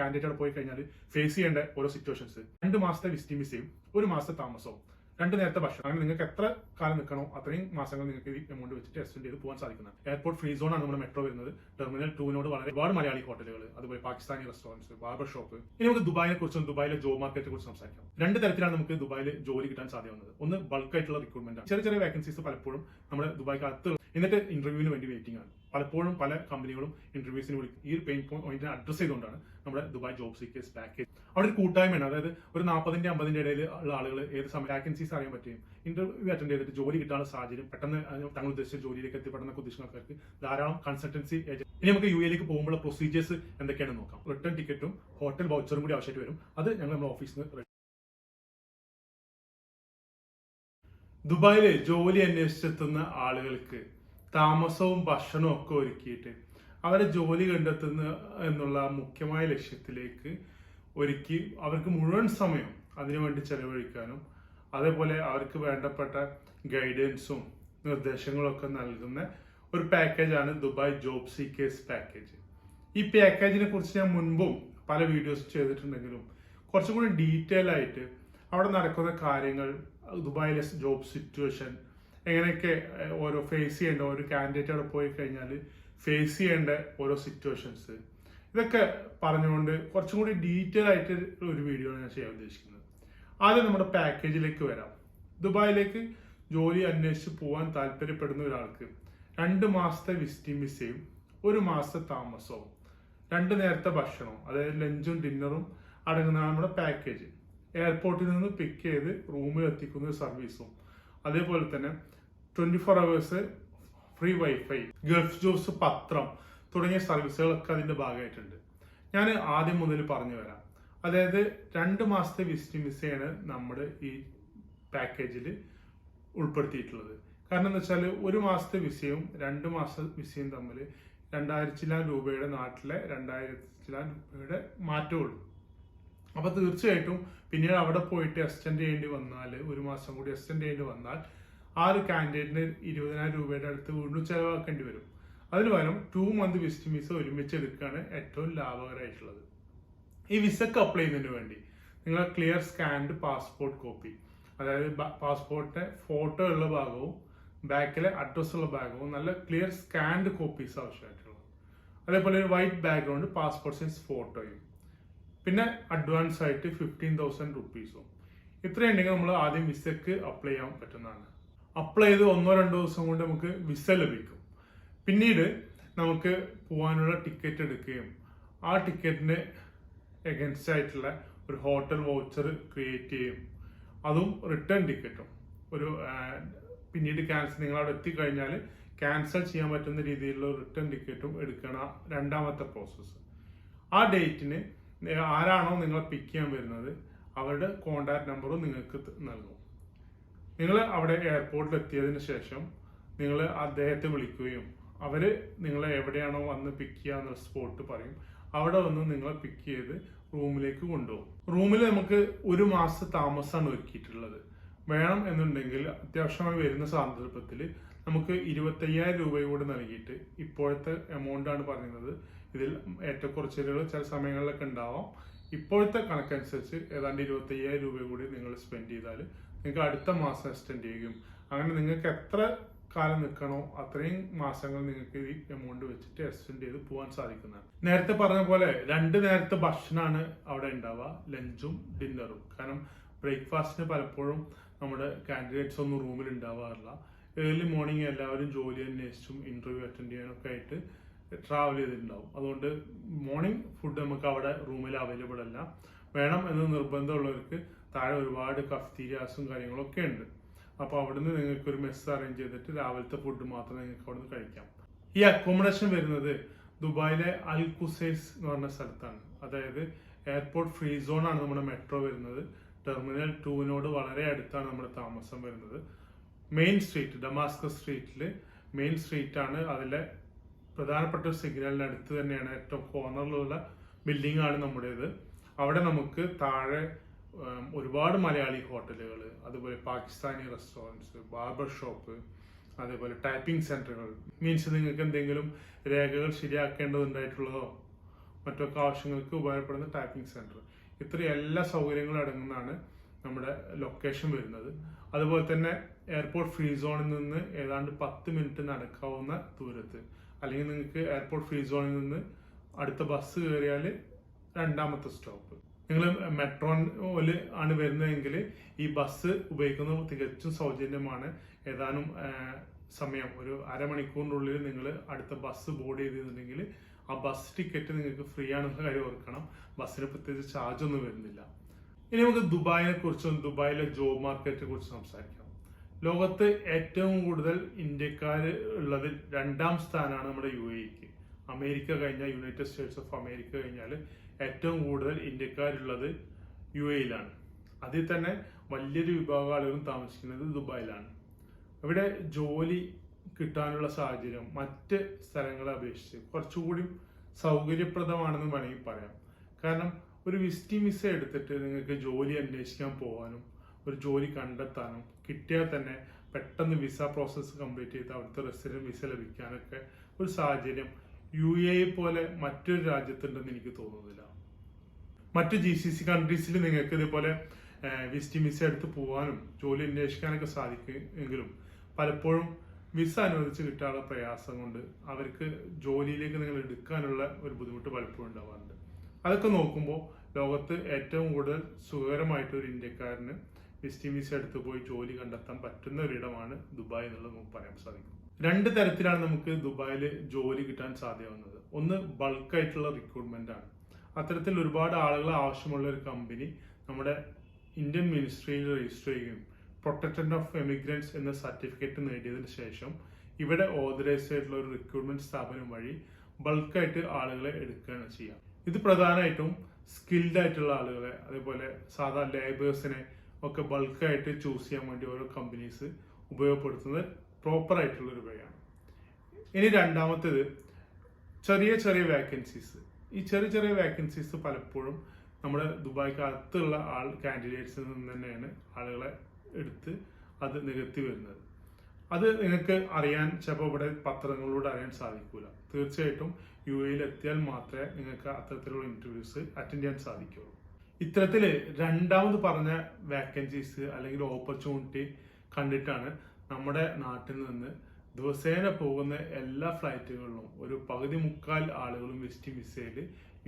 Candidate പോയി കഴിഞ്ഞാൽ face ചെയ്യേണ്ട ഓരോ സിറ്റുവേഷൻസ് രണ്ട് മാസത്തെ വിസിറ്റിംഗ് വിസയും ഒരു മാസത്തെ താമസവും. രണ്ട് നേരത്തെ ഭക്ഷണം. അങ്ങനെ നിങ്ങൾക്ക് എത്ര കാലം നിൽക്കണോ അത്രയും മാസങ്ങൾ നിങ്ങൾക്ക് ഈ എമൗണ്ട് വെച്ചിട്ട് എക്സ്റ്റെൻഡ് ചെയ്ത് പോകാൻ സാധിക്കുന്നത് എയർപോർട്ട് ഫ്രീ സോണാണ് നമ്മുടെ മെട്രോ വരുന്നത്. ടെർമിനൽ ടൂവിനോട് വളരെ ഒരുപാട് മലയാളി ഹോട്ടലുകൾ അതുപോലെ പാകിസ്ഥാനി റെസ്റ്റോറന്റ്സ് ബാർബർ ഷോപ്പ് ഇനി നമുക്ക് ദുബായിനെ കുറിച്ചും ദുബായിലെ ജോബ് മാർക്കറ്റിനെ കുറിച്ച് സംസാരിക്കാം. രണ്ട് തരത്തിലാണ് നമുക്ക് ദുബായിൽ ജോലി കിട്ടാൻ സാധ്യത ഒന്ന് ബൾക്ക് ആയിട്ടുള്ള റിക്രൂട്ട്മെന്റ് ആണ്. ചെറിയ ചെറിയ വേക്കൻസീസ് പലപ്പോഴും നമ്മുടെ ദുബായ്ക്ക് അകത്ത് എന്നിട്ട് ഇന്റർവ്യൂവിന് വേണ്ടി വെയിറ്റിംഗ് ആണ്. പലപ്പോഴും പല കമ്പനികളും ഇന്റർവ്യൂസിന് വിളിക്കും ഈ ഒരു പെയിൻ പോയിന്റ് അഡ്രസ് ചെയ്തുകൊണ്ടാണ് നമ്മുടെ ദുബായ് ജോബ് സീക്കേഴ്സ് പാക്കേജ് അവിടെ ഒരു കൂട്ടായ്മയാണ്. അതായത് ഒരു നാൽപ്പതിന്റെ അമ്പതിന്റെ ഇടയിൽ ഉള്ള ആളുകൾ ഏത് സമയം വാക്കൻസീസ് അറിയാൻ പറ്റും. ഇന്റർവ്യൂ അറ്റൻഡ് ചെയ്തിട്ട് ജോലി കിട്ടാനുള്ള സാഹചര്യം പെട്ടെന്ന് തങ്ങൾ ഉദ്ദേശിച്ച ജോലിയിലേക്ക് എത്തിപ്പെടുന്ന ഉദ്ദേശിക്കുന്ന ആൾക്കാർക്ക് ധാരാളം കൺസൾട്ടൻസി ഏജൻസി ഇനി നമുക്ക് യു എയിലേക്ക് പോകുമ്പോൾ പ്രൊസീജിയേഴ്സ് എന്തൊക്കെയാണെന്ന് നോക്കാം. റിട്ടേൺ ടിക്കറ്റും ഹോട്ടൽ വൗച്ചറും കൂടി ആവശ്യമായിട്ട് വരും. അത് ഞങ്ങൾ നമ്മുടെ ഓഫീസിൽ നിന്ന് ദുബായിലെ ജോലി അന്വേഷിച്ചെത്തുന്ന ആളുകൾക്ക് താമസവും ഭക്ഷണവും ഒക്കെ ഒരുക്കിയിട്ട് അവരെ ജോലി കണ്ടെത്തുന്ന എന്നുള്ള മുഖ്യമായ ലക്ഷ്യത്തിലേക്ക് ഒരുക്കി അവർക്ക് മുഴുവൻ സമയം അതിനുവേണ്ടി ചെലവഴിക്കാനും അതേപോലെ അവർക്ക് വേണ്ടപ്പെട്ട ഗൈഡൻസും നിർദ്ദേശങ്ങളൊക്കെ നൽകുന്ന ഒരു പാക്കേജാണ് ദുബായ് ജോബ് സീക്കേഴ്സ് പാക്കേജ് ഈ പാക്കേജിനെ കുറിച്ച് ഞാൻ മുൻപും പല വീഡിയോസ് ചെയ്തിട്ടുണ്ടെങ്കിലും കുറച്ചും കൂടി ഡീറ്റെയിൽ ആയിട്ട് അവിടെ നടക്കുന്ന കാര്യങ്ങൾ ദുബായിലെ ജോബ് സിറ്റുവേഷൻ എങ്ങനെയൊക്കെ ഓരോ ഫേസ് ചെയ്യേണ്ട ഓരോ കാൻഡിഡേറ്റ് അവിടെ പോയി കഴിഞ്ഞാൽ ഫേസ് ചെയ്യേണ്ട ഓരോ സിറ്റുവേഷൻസ് ഇതൊക്കെ പറഞ്ഞുകൊണ്ട് കുറച്ചും കൂടി ഡീറ്റെയിൽ ആയിട്ട് ഒരു വീഡിയോ ആണ് ഞാൻ ചെയ്യാൻ ഉദ്ദേശിക്കുന്നത്. ആദ്യം നമ്മുടെ പാക്കേജിലേക്ക് വരാം. ദുബായിലേക്ക് ജോലി അന്വേഷിച്ച് പോകാൻ താല്പര്യപ്പെടുന്ന ഒരാൾക്ക് രണ്ട് മാസത്തെ വിസിറ്റിംഗ് വിസയും ഒരു മാസത്തെ താമസവും രണ്ട് നേരത്തെ ഭക്ഷണവും അതായത് ലഞ്ചും ഡിന്നറും അടങ്ങുന്ന നമ്മുടെ പാക്കേജ് എയർപോർട്ടിൽ നിന്ന് പിക്ക് ചെയ്ത് റൂമിൽ എത്തിക്കുന്ന ഒരു സർവീസും അതേപോലെ തന്നെ twenty four hours free wifi Gulf jobs പത്രം തുടങ്ങിയ സർവീസുകളൊക്കെ അതിന്റെ ഭാഗമായിട്ടുണ്ട്. ഞാൻ ആദ്യം മുതൽ പറഞ്ഞു വരാം. അതായത് രണ്ട് മാസത്തെ വിസിറ്റിംഗ് വിസയാണ് നമ്മുടെ ഈ പാക്കേജിൽ ഉൾപ്പെടുത്തിയിട്ടുള്ളത്. കാരണം എന്താ വെച്ചാൽ ഒരു മാസത്തെ വിസയും രണ്ട് മാസ വിസയും തമ്മിൽ രണ്ടായിരത്തിലാം രൂപയുടെ നാട്ടിലെ രണ്ടായിരത്തിലാം രൂപയുടെ മാറ്റമുള്ളൂ അപ്പൊ തീർച്ചയായിട്ടും പിന്നീട് അവിടെ പോയിട്ട് എക്സ്റ്റെൻഡ് ചെയ്യേണ്ടി വന്നാൽ ഒരു മാസം കൂടി എക്സ്റ്റെൻഡ് ചെയ്യേണ്ടി വന്നാൽ ആ ഒരു കാൻഡിഡേറ്റിന് ഇരുപതിനായിരം രൂപയുടെ അടുത്ത് വീണ്ടും ചെലവാക്കേണ്ടി വരും. അതിന് പകരം ടു മന്ത് വിസിറ്റ് വിസ ഒരുമിച്ച് എടുക്കുകയാണ് ഏറ്റവും ലാഭകരമായിട്ടുള്ളത്. ഈ വിസക്ക് അപ്ലൈ ചെയ്യുന്നതിന് വേണ്ടി നിങ്ങൾ ക്ലിയർ സ്കാൻഡ് പാസ്പോർട്ട് കോപ്പി അതായത് പാസ്പോർട്ടിന്റെ ഫോട്ടോ ഉള്ള ഭാഗവും ബാക്കിലെ അഡ്രസ് ഉള്ള ഭാഗവും നല്ല ക്ലിയർ സ്കാൻഡ് കോപ്പീസ് ആവശ്യമായിട്ടുള്ളത്. അതേപോലെ ഒരു വൈറ്റ് ബാക്ക്ഗ്രൗണ്ട് പാസ്പോർട്ട് സൈസ് ഫോട്ടോയും പിന്നെ അഡ്വാൻസ് ആയിട്ട് ഫിഫ്റ്റീൻ തൗസൻഡ് റുപ്പീസും ഇത്രയുണ്ടെങ്കിൽ നമ്മൾ ആദ്യം വിസക്ക് അപ്ലൈ ചെയ്യാൻ പറ്റുന്നതാണ്. അപ്ലൈ ചെയ്ത് ഒന്നോ രണ്ടോ ദിവസം കൊണ്ട് നമുക്ക് വിസ ലഭിക്കും. പിന്നീട് നമുക്ക് പോകാനുള്ള ടിക്കറ്റ് എടുക്കുകയും ആ ടിക്കറ്റിന് എഗൻസ്റ്റ് ആയിട്ടുള്ള ഒരു ഹോട്ടൽ വൗച്ചർ ക്രിയേറ്റ് ചെയ്യും. അതും റിട്ടേൺ ടിക്കറ്റും ഒരു പിന്നീട് ക്യാൻസൽ നിങ്ങൾ അവിടെ എത്തിക്കഴിഞ്ഞാൽ ക്യാൻസൽ ചെയ്യാൻ പറ്റുന്ന രീതിയിലുള്ള റിട്ടേൺ ടിക്കറ്റും എടുക്കണ. രണ്ടാമത്തെ പ്രോസസ്സ് ആ ഡേറ്റിന് ആരാണോ നിങ്ങളെ പിക്ക് ചെയ്യാൻ വരുന്നത് അവരുടെ കോണ്ടാക്ട് നമ്പറും നിങ്ങൾക്ക് നൽകും. നിങ്ങൾ അവിടെ എയർപോർട്ടിൽ എത്തിയതിന് ശേഷം നിങ്ങൾ അദ്ദേഹത്തെ വിളിക്കുകയും അവർ നിങ്ങളെ എവിടെയാണോ വന്ന് പിക്ക് ചെയ്യാന്നുള്ള സ്പോട്ട് പറയും. അവിടെ വന്ന് നിങ്ങളെ പിക്ക് ചെയ്ത് റൂമിലേക്ക് കൊണ്ടുപോകും. റൂമിൽ നമുക്ക് ഒരു മാസം താമസമാണ് ഒരുക്കിയിട്ടുള്ളത്. വേണം എന്നുണ്ടെങ്കിൽ അത്യാവശ്യമായി വരുന്ന സന്ദർഭത്തിൽ നമുക്ക് ഇരുപത്തയ്യായിരം രൂപ കൂടി നൽകിയിട്ട് ഇപ്പോഴത്തെ എമൗണ്ട് ആണ് പറയുന്നത് ഇതിൽ ഏറ്റക്കുറച്ചിലുകൾ ചില സമയങ്ങളിലൊക്കെ ഉണ്ടാവാം. ഇപ്പോഴത്തെ കണക്കനുസരിച്ച് ഏതാണ്ട് ഇരുപത്തി അയ്യായിരം രൂപ കൂടി നിങ്ങൾ സ്പെൻഡ് ചെയ്താൽ നിങ്ങൾക്ക് അടുത്ത മാസം എക്സ്റ്റെൻഡ് ചെയ്യും. അങ്ങനെ നിങ്ങൾക്ക് എത്ര കാലം നിൽക്കണോ അത്രയും മാസങ്ങൾ നിങ്ങൾക്ക് ഈ എമൗണ്ട് വെച്ചിട്ട് എക്സ്റ്റെൻഡ് ചെയ്ത് പോകാൻ സാധിക്കുന്നതാണ്. നേരത്തെ പറഞ്ഞ പോലെ രണ്ട് നേരത്തെ ഭക്ഷണമാണ് അവിടെ ഉണ്ടാവുക ലഞ്ചും ഡിന്നറും കാരണം ബ്രേക്ക്ഫാസ്റ്റിന് പലപ്പോഴും നമ്മുടെ കാൻഡിഡേറ്റ്സ് ഒന്നും റൂമിൽ ഉണ്ടാവാറില്ല. ഏർലി മോർണിംഗ് എല്ലാവരും ജോലി അന്വേഷിച്ചും ഇന്റർവ്യൂ അറ്റൻഡ് ചെയ്യാനൊക്കെ ആയിട്ട് ട്രാവൽ ചെയ്തിട്ടുണ്ടാവും. അതുകൊണ്ട് മോർണിംഗ് ഫുഡ് നമുക്ക് അവിടെ റൂമിൽ അവൈലബിൾ അല്ല. വേണം എന്ന് നിർബന്ധമുള്ളവർക്ക് താഴെ ഒരുപാട് കഫ്തീരിയാസും കാര്യങ്ങളൊക്കെ ഉണ്ട്. അപ്പോൾ അവിടുന്ന് നിങ്ങൾക്ക് ഒരു മെസ്സ് അറേഞ്ച് ചെയ്തിട്ട് രാവിലത്തെ ഫുഡ് മാത്രം നിങ്ങൾക്ക് അവിടുന്ന് കഴിക്കാം. ഈ അക്കോമഡേഷൻ വരുന്നത് ദുബായിലെ അൽ കുസൈസ് എന്ന് പറഞ്ഞ സ്ഥലത്താണ്. അതായത് എയർപോർട്ട് ഫ്രീ സോൺ ആണ് നമ്മുടെ മെട്രോ വരുന്നത്. ടെർമിനൽ ടൂവിനോട് വളരെ അടുത്താണ് നമ്മുടെ താമസം വരുന്നത്. മെയിൻ സ്ട്രീറ്റ് ഡമാസ്കസ് സ്ട്രീറ്റിൽ മെയിൻ സ്ട്രീറ്റ് ആണ് അതിലെ പ്രധാനപ്പെട്ട ഒരു സിഗ്നലിന് അടുത്ത് തന്നെയാണ് ഏറ്റവും കോർണറിലുള്ള ബിൽഡിംഗ് ആണ് നമ്മുടേത്. അവിടെ നമുക്ക് താഴെ ഒരുപാട് മലയാളി ഹോട്ടലുകൾ അതുപോലെ പാകിസ്ഥാനി റെസ്റ്റോറന്റ്സ് ബാർബർ ഷോപ്പ് അതേപോലെ ടൈപ്പിംഗ് സെന്ററുകൾ. മീൻസ് നിങ്ങൾക്ക് എന്തെങ്കിലും രേഖകൾ ശരിയാക്കേണ്ടതുണ്ടായിട്ടുള്ളതോ മറ്റൊക്കെ ആവശ്യങ്ങൾക്ക് ഉപകാരപ്പെടുന്ന ടൈപ്പിംഗ് സെന്റർ. ഇത്രയും എല്ലാ സൗകര്യങ്ങളും അടങ്ങുന്നതാണ് നമ്മുടെ ലൊക്കേഷൻ വരുന്നത്. അതുപോലെ തന്നെ എയർപോർട്ട് ഫ്രീ സോണിൽ നിന്ന് ഏതാണ്ട് പത്ത് മിനിറ്റ് നടക്കാവുന്ന ദൂരത്ത്. അല്ലെങ്കിൽ നിങ്ങൾക്ക് എയർപോർട്ട് ഫ്രീ സോണിൽ നിന്ന് അടുത്ത ബസ് കയറിയാൽ രണ്ടാമത്തെ സ്റ്റോപ്പ് നിങ്ങൾ മെട്രോയിൽ ആണ് വരുന്നതെങ്കിൽ ഈ ബസ് ഉപയോഗിക്കുന്നത് തികച്ചും സൗജന്യമാണ്. ഏതാനും സമയം. ഒരു അരമണിക്കൂറിനുള്ളിൽ നിങ്ങൾ അടുത്ത ബസ് ബോർഡ് ചെയ്തിട്ടുണ്ടെങ്കിൽ ആ ബസ് ടിക്കറ്റ് നിങ്ങൾക്ക് ഫ്രീ ആണെന്ന കാര്യം ഓർക്കണം. ബസ്സിന് പ്രത്യേകിച്ച് ചാർജ് ഒന്നും വരുന്നില്ല. ഇനി നമുക്ക് ദുബായിനെ കുറിച്ചും ദുബായിലെ ജോബ് മാർക്കറ്റിനെ കുറിച്ച് സംസാരിക്കാം. ലോകത്ത് ഏറ്റവും കൂടുതൽ ഇന്ത്യക്കാർ ഉള്ളതിൽ രണ്ടാം സ്ഥാനമാണ് നമ്മുടെ യു എക്ക് അമേരിക്ക കഴിഞ്ഞാൽ യുണൈറ്റഡ് സ്റ്റേറ്റ്സ് ഓഫ് അമേരിക്ക കഴിഞ്ഞാൽ ഏറ്റവും കൂടുതൽ ഇന്ത്യക്കാരുള്ളത് യു എയിലാണ് അതിൽ തന്നെ വലിയൊരു വിഭാഗം ആളുകളും താമസിക്കുന്നത് ദുബായിലാണ്. ഇവിടെ ജോലി കിട്ടാനുള്ള സാഹചര്യം മറ്റ് സ്ഥലങ്ങളെ അപേക്ഷിച്ച് കുറച്ചുകൂടി സൗകര്യപ്രദമാണെന്ന് വേണമെങ്കിൽ പറയാം. കാരണം ഒരു വിസിറ്റിംഗ് വിസ എടുത്തിട്ട് നിങ്ങൾക്ക് ജോലി അന്വേഷിക്കാൻ പോകാനും ഒരു ജോലി കണ്ടെത്താനും കിട്ടിയാൽ തന്നെ പെട്ടെന്ന് വിസ പ്രോസസ്സ് കംപ്ലീറ്റ് ചെയ്ത് അവിടുത്തെ റെസിഡന്റ് വിസ ലഭിക്കാനൊക്കെ ഒരു സാഹചര്യം യു എ പോലെ മറ്റൊരു രാജ്യത്തുണ്ടെന്ന് എനിക്ക് തോന്നുന്നില്ല. മറ്റ് ജി സി സി കൺട്രീസിൽ നിങ്ങൾക്ക് ഇതുപോലെ വിസിറ്റിംഗ് വിസ എടുത്ത് പോകാനും ജോലി അന്വേഷിക്കാനൊക്കെ സാധിക്കുമെങ്കിലും പലപ്പോഴും വിസ അനുവദിച്ച് കിട്ടാനുള്ള പ്രയാസം കൊണ്ട് അവർക്ക് ജോലിയിലേക്ക് നിങ്ങൾ എടുക്കാനുള്ള ഒരു ബുദ്ധിമുട്ട് പലപ്പോഴും ഉണ്ടാവാറുണ്ട്. അതൊക്കെ നോക്കുമ്പോൾ ലോകത്ത് ഏറ്റവും കൂടുതൽ സുഖകരമായിട്ട് ഒരു ഇന്ത്യക്കാരന് വിസിറ്റിംഗ് വിസ എടുത്ത് പോയി ജോലി കണ്ടെത്താൻ പറ്റുന്ന ഒരിടമാണ് ദുബായ് എന്നുള്ളത് നമുക്ക് പറയാൻ സാധിക്കും. രണ്ട് തരത്തിലാണ് നമുക്ക് ദുബായിൽ ജോലി കിട്ടാൻ സാധ്യമാകുന്നത്. ഒന്ന് ബൾക്കായിട്ടുള്ള റിക്രൂട്ട്മെന്റ് ആണ്. അത്തരത്തിൽ ഒരുപാട് ആളുകൾ ആവശ്യമുള്ള ഒരു കമ്പനി നമ്മുടെ ഇന്ത്യൻ മിനിസ്ട്രിയിൽ രജിസ്റ്റർ ചെയ്യുകയും പ്രൊട്ടക്ടഡ് ഓഫ് എമിഗ്രൻസ് എന്ന സർട്ടിഫിക്കറ്റ് നേടിയതിന് ശേഷം ഇവിടെ ഓതറൈസ്ഡ് ആയിട്ടുള്ള ഒരു റിക്രൂട്ട്മെന്റ് സ്ഥാപനം വഴി ബൾക്കായിട്ട് ആളുകളെ എടുക്കുകയാണ് ചെയ്യുക. ഇത് പ്രധാനമായിട്ടും സ്കിൽഡ് ആയിട്ടുള്ള ആളുകളെ അതേപോലെ സാധാ ലേബേഴ്സിനെ ഒക്കെ ബൾക്കായിട്ട് ചൂസ് ചെയ്യാൻ വേണ്ടി ഓരോ കമ്പനീസ് ഉപയോഗപ്പെടുത്തുന്നത് പ്രോപ്പർ ആയിട്ടുള്ള ഒരു വഴിയാണ് ഇനി രണ്ടാമത്തേത് ചെറിയ ചെറിയ വേക്കൻസീസ് ഈ ചെറിയ ചെറിയ വേക്കൻസീസ് പലപ്പോഴും നമ്മുടെ ദുബായ്ക്ക് അകത്തുള്ള ആൾ കാൻഡിഡേറ്റ്സിൽ നിന്ന് തന്നെയാണ് ആളുകളെ എടുത്ത് അത് നികത്തി വരുന്നത്. അത് നിങ്ങൾക്ക് അറിയാൻ ചിലപ്പോൾ ഇവിടെ പത്രങ്ങളിലൂടെ അറിയാൻ സാധിക്കൂല. തീർച്ചയായിട്ടും യു എയിൽ എത്തിയാൽ മാത്രമേ നിങ്ങൾക്ക് അത്തരത്തിലുള്ള ഇന്റർവ്യൂസ് അറ്റൻഡ് ചെയ്യാൻ സാധിക്കുള്ളൂ. ഇത്തരത്തിൽ രണ്ടാമത് പറഞ്ഞ വേക്കൻസീസ് അല്ലെങ്കിൽ ഓപ്പർച്യൂണിറ്റി കണ്ടിട്ടാണ് നമ്മുടെ നാട്ടിൽ നിന്ന് ദിവസേന പോകുന്ന എല്ലാ ഫ്ലൈറ്റുകളിലും ഒരു പകുതി മുക്കാൽ ആളുകളും വെസ്റ്റ് വിസയിൽ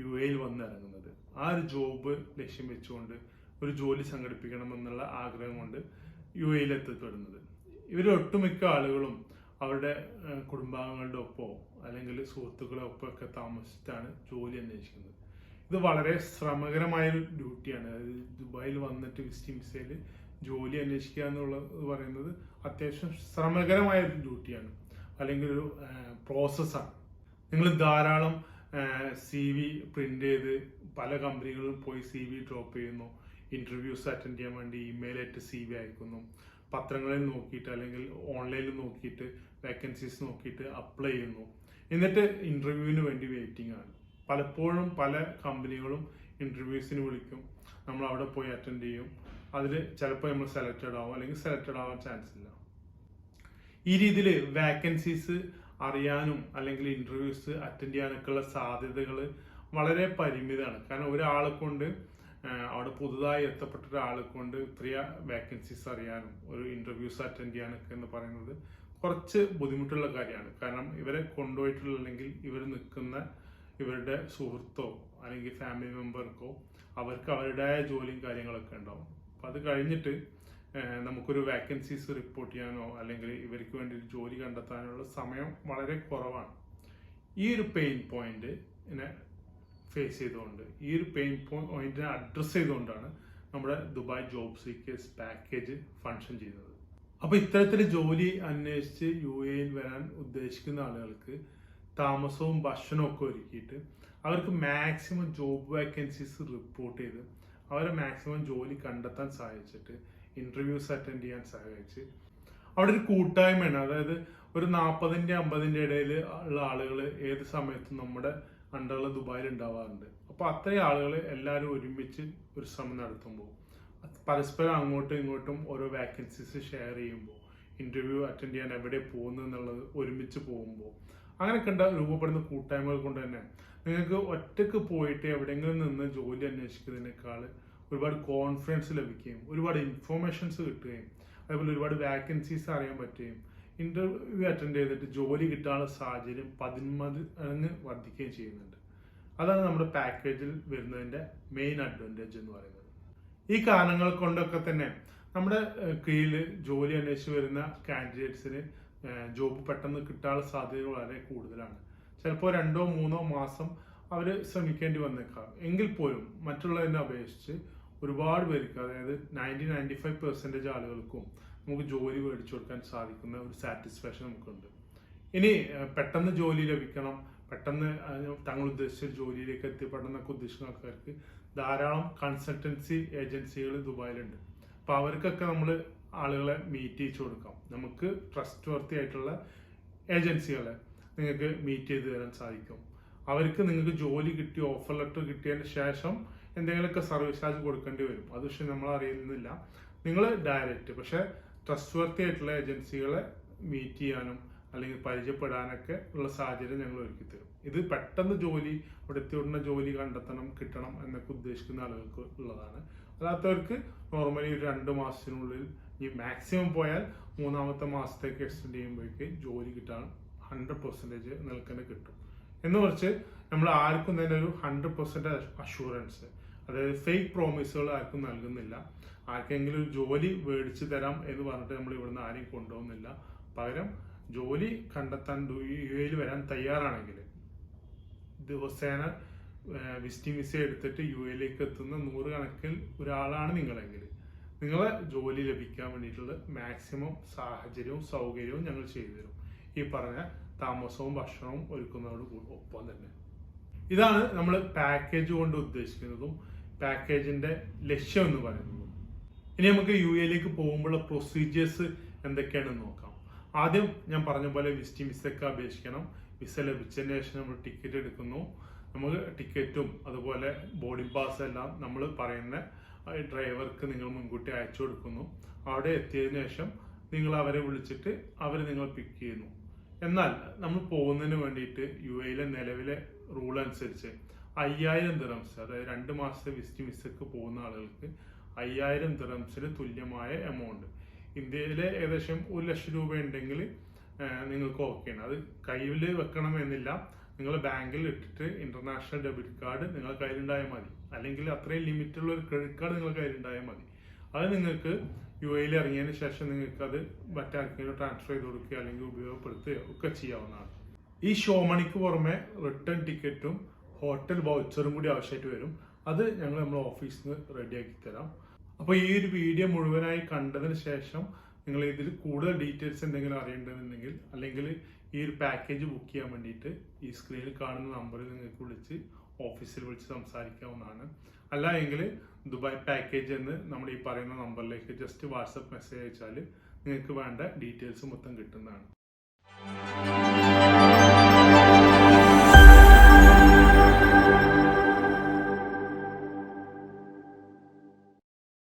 യു എയിൽ വന്നിറങ്ങുന്നത് ആ ഒരു ജോബ് ലക്ഷ്യം വെച്ചുകൊണ്ട് ഒരു ജോലി സംഘടിപ്പിക്കണമെന്നുള്ള ആഗ്രഹം കൊണ്ട് യു എയിൽ എത്തിപ്പെടുന്നത്. ഇവർ ഒട്ടുമിക്ക ആളുകളും അവരുടെ കുടുംബാംഗങ്ങളുടെ ഒപ്പമോ അല്ലെങ്കിൽ സുഹൃത്തുക്കളെ ഒപ്പമൊക്കെ താമസിച്ചിട്ടാണ് ജോലി അന്വേഷിക്കുന്നത്. ഇത് വളരെ ശ്രമകരമായ ഒരു ഡ്യൂട്ടിയാണ്. അതായത് ദുബായിൽ വന്നിട്ട് വിസിറ്റിംഗ് വിസയിൽ ജോലി അന്വേഷിക്കുക എന്നുള്ളത് പറയുന്നത് അത്യാവശ്യം ശ്രമകരമായ ഒരു ഡ്യൂട്ടിയാണ്. അല്ലെങ്കിൽ ഒരു പ്രോസസ്സാണ്. നിങ്ങൾ ധാരാളം സി വി പ്രിന്റ് ചെയ്ത് പല കമ്പനികളിലും പോയി സി വി ഡ്രോപ്പ് ചെയ്യുന്നു. ഇന്റർവ്യൂസ് അറ്റൻഡ് ചെയ്യാൻ വേണ്ടി ഇമെയിലായിട്ട് സി വി അയക്കുന്നു. പത്രങ്ങളിൽ നോക്കിയിട്ട് അല്ലെങ്കിൽ ഓൺലൈനിൽ നോക്കിയിട്ട് വേക്കൻസീസ് നോക്കിയിട്ട് അപ്ലൈ ചെയ്യുന്നു. എന്നിട്ട് ഇന്റർവ്യൂവിന് വേണ്ടി വെയിറ്റിംഗ് ആണ്. പലപ്പോഴും പല കമ്പനികളും ഇന്റർവ്യൂസിന് വിളിക്കും. നമ്മൾ അവിടെ പോയി അറ്റൻഡ് ചെയ്യും. അതിൽ ചിലപ്പോൾ നമ്മൾ സെലക്റ്റഡ് ആവും അല്ലെങ്കിൽ സെലക്റ്റഡ് ആവാൻ ചാൻസ് ഇല്ല. ഈ രീതിയിൽ വാക്കൻസീസ് അറിയാനും അല്ലെങ്കിൽ ഇന്റർവ്യൂസ് അറ്റൻഡ് ചെയ്യാനൊക്കെ ഉള്ള സാധ്യതകൾ വളരെ പരിമിതമാണ്. കാരണം ഒരാളെ കൊണ്ട് അവിടെ പുതുതായി എത്തപ്പെട്ട ഒരാളെ കൊണ്ട് ഇത്രയ വാക്കൻസീസ് അറിയാനും ഒരു ഇന്റർവ്യൂസ് അറ്റൻഡ് ചെയ്യാനൊക്കെ എന്ന് പറയുന്നത് കുറച്ച് ബുദ്ധിമുട്ടുള്ള കാര്യമാണ്. കാരണം ഇവരെ കൊണ്ടുപോയിട്ടുള്ള അല്ലെങ്കിൽ ഇവർ നിൽക്കുന്ന ഇവരുടെ സുഹൃത്തോ അല്ലെങ്കിൽ ഫാമിലി മെമ്പർക്കോ അവർക്ക് അവരുടേതായ ജോലിയും കാര്യങ്ങളൊക്കെ ഉണ്ടാവും. അപ്പം അത് കഴിഞ്ഞിട്ട് നമുക്കൊരു വാക്കൻസീസ് റിപ്പോർട്ട് ചെയ്യാനോ അല്ലെങ്കിൽ ഇവർക്ക് വേണ്ടി ഒരു ജോലി കണ്ടെത്താനുള്ള സമയം വളരെ കുറവാണ്. ഈ ഒരു പെയിൻ പോയിന്റ് ഫേസ് ചെയ്തുകൊണ്ട് ഈ ഒരു പെയിൻ പോയിന്റിനെ അഡ്രസ്സ് ചെയ്തുകൊണ്ടാണ് നമ്മുടെ Dubai job seekers package function ചെയ്യുന്നത്. അപ്പോൾ ഇത്തരത്തിൽ ജോലി അന്വേഷിച്ച് യു എയിൽ വരാൻ ഉദ്ദേശിക്കുന്ന ആളുകൾക്ക് താമസവും ഭക്ഷണവും ഒക്കെ ഒരുക്കിയിട്ട് അവർക്ക് മാക്സിമം ജോബ് വേക്കൻസീസ് റിപ്പോർട്ട് ചെയ്ത് അവരെ മാക്സിമം ജോലി കണ്ടെത്താൻ സഹായിച്ചിട്ട് ഇന്റർവ്യൂസ് അറ്റൻഡ് ചെയ്യാൻ സഹായിച്ച്. അവിടെ ഒരു കൂട്ടായ്മയാണ്. അതായത് ഒരു നാൽപ്പതിന്റെ അമ്പതിന്റെ ഇടയിൽ ഉള്ള ആളുകൾ ഏത് സമയത്തും നമ്മുടെ അണ്ടറിൽ ദുബായിൽ ഉണ്ടാവാറുണ്ട്. അപ്പോൾ അത്രയും ആളുകൾ എല്ലാവരും ഒരുമിച്ച് ഒരു ശ്രമം നടത്തുമ്പോൾ പരസ്പരം അങ്ങോട്ടും ഇങ്ങോട്ടും ഓരോ വാക്കൻസീസ് ഷെയർ ചെയ്യുമ്പോൾ ഇന്റർവ്യൂ അറ്റൻഡ് ചെയ്യാൻ എവിടെ പോകുന്നു എന്നുള്ളത് ഒരുമിച്ച് പോകുമ്പോൾ അങ്ങനെ ഉണ്ട് രൂപപ്പെടുന്ന കൂട്ടായ്മകൾ കൊണ്ട് തന്നെ. നിങ്ങൾക്ക് ഒറ്റയ്ക്ക് പോയിട്ട് എവിടെയെങ്കിലും നിന്ന് ജോലി അന്വേഷിക്കുന്നതിനേക്കാൾ ഒരുപാട് കോൺഫിഡൻസ് ലഭിക്കുകയും ഒരുപാട് ഇൻഫോർമേഷൻസ് കിട്ടുകയും അതേപോലെ ഒരുപാട് വാക്കൻസീസ് അറിയാൻ പറ്റുകയും ഇന്റർവ്യൂ അറ്റൻഡ് ചെയ്തിട്ട് ജോലി കിട്ടാനുള്ള സാഹചര്യം പതിന്മടങ്ങ് വർദ്ധിക്കുകയും ചെയ്യുന്നുണ്ട്. അതാണ് നമ്മുടെ പാക്കേജിൽ വരുന്നതിന്റെ മെയിൻ അഡ്വാന്റേജ് എന്ന് പറയുന്നത്. ഈ കാരണങ്ങൾ കൊണ്ടൊക്കെ തന്നെ നമ്മുടെ കീഴിൽ ജോലി അന്വേഷിച്ച് വരുന്ന കാൻഡിഡേറ്റ്സിന് ജോബ് പെട്ടെന്ന് കിട്ടാനുള്ള സാധ്യത വളരെ കൂടുതലാണ്. ചിലപ്പോൾ രണ്ടോ മൂന്നോ മാസം അവർ ശ്രമിക്കേണ്ടി വന്നേക്കാം. എങ്കിൽ പോലും മറ്റുള്ളതിനെ അപേക്ഷിച്ച് ഒരുപാട് പേർക്ക് അതായത് നയന്റി നയന്റി ഫൈവ് പെർസെന്റേജ് ആളുകൾക്കും നമുക്ക് ജോലി മേടിച്ചു കൊടുക്കാൻ സാധിക്കുന്ന ഒരു സാറ്റിസ്ഫാക്ഷൻ നമുക്കുണ്ട്. ഇനി പെട്ടെന്ന് ജോലി ലഭിക്കണം പെട്ടെന്ന് തങ്ങൾ ഉദ്ദേശിച്ച ജോലിയിലേക്ക് എത്തിപ്പെടണം എന്നൊക്കെ ഉദ്ദേശിക്കുന്ന ആൾക്കാർക്ക് ധാരാളം കൺസൾട്ടൻസി ഏജൻസികൾ ദുബായിലുണ്ട്. അപ്പോൾ അവർക്കൊക്കെ നമ്മൾ ആളുകളെ മീറ്റ് ചെയ്യിച്ചു കൊടുക്കാം. നമുക്ക് ട്രസ്റ്റ് വർത്തി ആയിട്ടുള്ള ഏജൻസികളെ നിങ്ങൾക്ക് മീറ്റ് ചെയ്ത് തരാൻ സാധിക്കും. അവർക്ക് നിങ്ങൾക്ക് ജോലി കിട്ടി ഓഫർ ലെറ്റർ കിട്ടിയതിന് ശേഷം എന്തെങ്കിലുമൊക്കെ സർവീസ് ചാർജ് കൊടുക്കേണ്ടി വരും. അത് പക്ഷെ നമ്മൾ അറിയുന്നില്ല. നിങ്ങൾ ഡയറക്റ്റ് പക്ഷെ ട്രസ്റ്റ് വർത്തി ആയിട്ടുള്ള ഏജൻസികളെ മീറ്റ് ചെയ്യാനും അല്ലെങ്കിൽ പരിചയപ്പെടാനൊക്കെ ഉള്ള സാഹചര്യം ഞങ്ങൾ ഒരുക്കി തരും. ഇത് പെട്ടെന്ന് ജോലി അവിടുത്തെ ഉടനെ ജോലി കണ്ടെത്തണം കിട്ടണം എന്നൊക്കെ ഉദ്ദേശിക്കുന്ന ആളുകൾക്ക് ഉള്ളതാണ്. അല്ലാത്തവർക്ക് നോർമലി ഒരു രണ്ട് മാസത്തിനുള്ളിൽ ഈ മാക്സിമം പോയാൽ മൂന്നാമത്തെ മാസത്തേക്ക് എക്സ്റ്റെൻഡ് ചെയ്യുമ്പോഴേക്ക് ജോലി കിട്ടാൻ ഹൺഡ്രഡ് പെർസെന്റേജ് നിൽക്കുന്ന കിട്ടും. എന്ന് വെച്ച് നമ്മൾ ആർക്കും തന്നെ ഒരു ഹൺഡ്രഡ് പെർസെന്റ് അഷുറൻസ് അതായത് ഫേക്ക് പ്രോമിസുകൾ ആർക്കും നൽകുന്നില്ല. ആർക്കെങ്കിലും ഒരു ജോലി മേടിച്ചു തരാം എന്ന് പറഞ്ഞിട്ട് നമ്മൾ ഇവിടുന്ന് ആരെയും കൊണ്ടുപോകുന്നില്ല. പകരം ജോലി കണ്ടെത്താൻ യു എയിൽ വരാൻ തയ്യാറാണെങ്കിൽ ദിവസേന വിസിറ്റിംഗ് വിസ എടുത്തിട്ട് യു എയിലേക്ക് എത്തുന്ന നൂറുകണക്കിൽ ഒരാളാണ് നിങ്ങളെങ്കിൽ. നിങ്ങളെ ജോലി ലഭിക്കാൻ വേണ്ടിയിട്ടുള്ള മാക്സിമം സാഹചര്യവും സൗകര്യവും ഞങ്ങൾ ചെയ്തു തരും. ഈ പറഞ്ഞ താമസവും ഭക്ഷണവും ഒരുക്കുന്നതോട് ഒപ്പം തന്നെ. ഇതാണ് നമ്മൾ പാക്കേജ് കൊണ്ട് ഉദ്ദേശിക്കുന്നതും പാക്കേജിന്റെ ലക്ഷ്യം എന്ന് പറയുന്നതും. ഇനി നമുക്ക് യു എയിലേക്ക് പോകുമ്പോഴുള്ള പ്രൊസീജിയേഴ്സ് എന്തൊക്കെയാണെന്ന് നോക്കാം. ആദ്യം ഞാൻ പറഞ്ഞ പോലെ വിസിറ്റിംഗ് വിസയ്ക്ക് അപേക്ഷിക്കണം. വിസ ലഭിച്ചതിന് ശേഷം നമ്മൾ ടിക്കറ്റ് എടുക്കുന്നു. നമുക്ക് ടിക്കറ്റും അതുപോലെ ബോർഡിംഗ് പാസ് എല്ലാം നമ്മൾ പറയുന്ന ഡ്രൈവർക്ക് നിങ്ങൾ മുൻകൂട്ടി അയച്ചു കൊടുക്കുന്നു. അവിടെ എത്തിയതിനു ശേഷം നിങ്ങൾ അവരെ വിളിച്ചിട്ട് അവർ നിങ്ങൾ പിക്ക് ചെയ്യുന്നു. എന്നാൽ നമ്മൾ പോകുന്നതിന് വേണ്ടിയിട്ട് യു എയിലെ നിലവിലെ റൂൾ അനുസരിച്ച് അയ്യായിരം ദിറംസ് അതായത് രണ്ട് മാസത്തെ വിസിറ്റ് വിസക്ക് പോകുന്ന ആളുകൾക്ക് അയ്യായിരം ദിറംസിന് തുല്യമായ എമൗണ്ട് ഇന്ത്യയിലെ ഏകദേശം ഒരു ലക്ഷം രൂപ ഉണ്ടെങ്കിൽ നിങ്ങൾക്ക് ഓക്കെയാണ് അത് കയ്യിൽ വെക്കണം എന്നില്ല നിങ്ങൾ ബാങ്കിൽ ഇട്ടിട്ട് ഇന്റർനാഷണൽ ഡെബിറ്റ് കാർഡ് നിങ്ങളുടെ കയ്യിലുണ്ടായാൽ മതി. അല്ലെങ്കിൽ അത്രയും ലിമിറ്റുള്ള ഒരു ക്രെഡിറ്റ് കാർഡ് നിങ്ങളുടെ കയ്യിലുണ്ടായാൽ മതി. അത് നിങ്ങൾക്ക് യു എയിൽ ഇറങ്ങിയതിന് ശേഷം നിങ്ങൾക്ക് അത് മറ്റാർക്കെങ്കിലും ട്രാൻസ്ഫർ ചെയ്ത് കൊടുക്കുക അല്ലെങ്കിൽ ഉപയോഗപ്പെടുത്തുകയോ ഒക്കെ ചെയ്യാവുന്നതാണ്. ഈ ഷോ മണിക്ക് പുറമെ റിട്ടേൺ ടിക്കറ്റും ഹോട്ടൽ വൗച്ചറും കൂടി ആവശ്യമായിട്ട് വരും. അത് ഞങ്ങൾ നമ്മുടെ ഓഫീസിൽ നിന്ന് റെഡിയാക്കി തരാം. അപ്പോൾ ഈ ഒരു വീഡിയോ മുഴുവനായി കണ്ടതിന് ശേഷം നിങ്ങൾ ഇതിൽ കൂടുതൽ ഡീറ്റെയിൽസ് എന്തെങ്കിലും അറിയേണ്ടതുണ്ടെങ്കിൽ അല്ലെങ്കിൽ ഈ ഒരു പാക്കേജ് ബുക്ക് ചെയ്യാൻ വേണ്ടിയിട്ട് ഈ സ്ക്രീനിൽ കാണുന്ന നമ്പറിൽ നിങ്ങൾക്ക് വിളിച്ച് ഓഫീസിൽ വിളിച്ച് സംസാരിക്കാവുന്നതാണ്. അല്ല എങ്കിൽ ദുബായ് പാക്കേജ് എന്ന് നമ്മൾ ഈ പറയുന്ന നമ്പറിലേക്ക് ജസ്റ്റ് വാട്സപ്പ് മെസ്സേജ് അയച്ചാൽ നിങ്ങൾക്ക് വേണ്ട ഡീറ്റെയിൽസ് മൊത്തം കിട്ടുന്നതാണ്.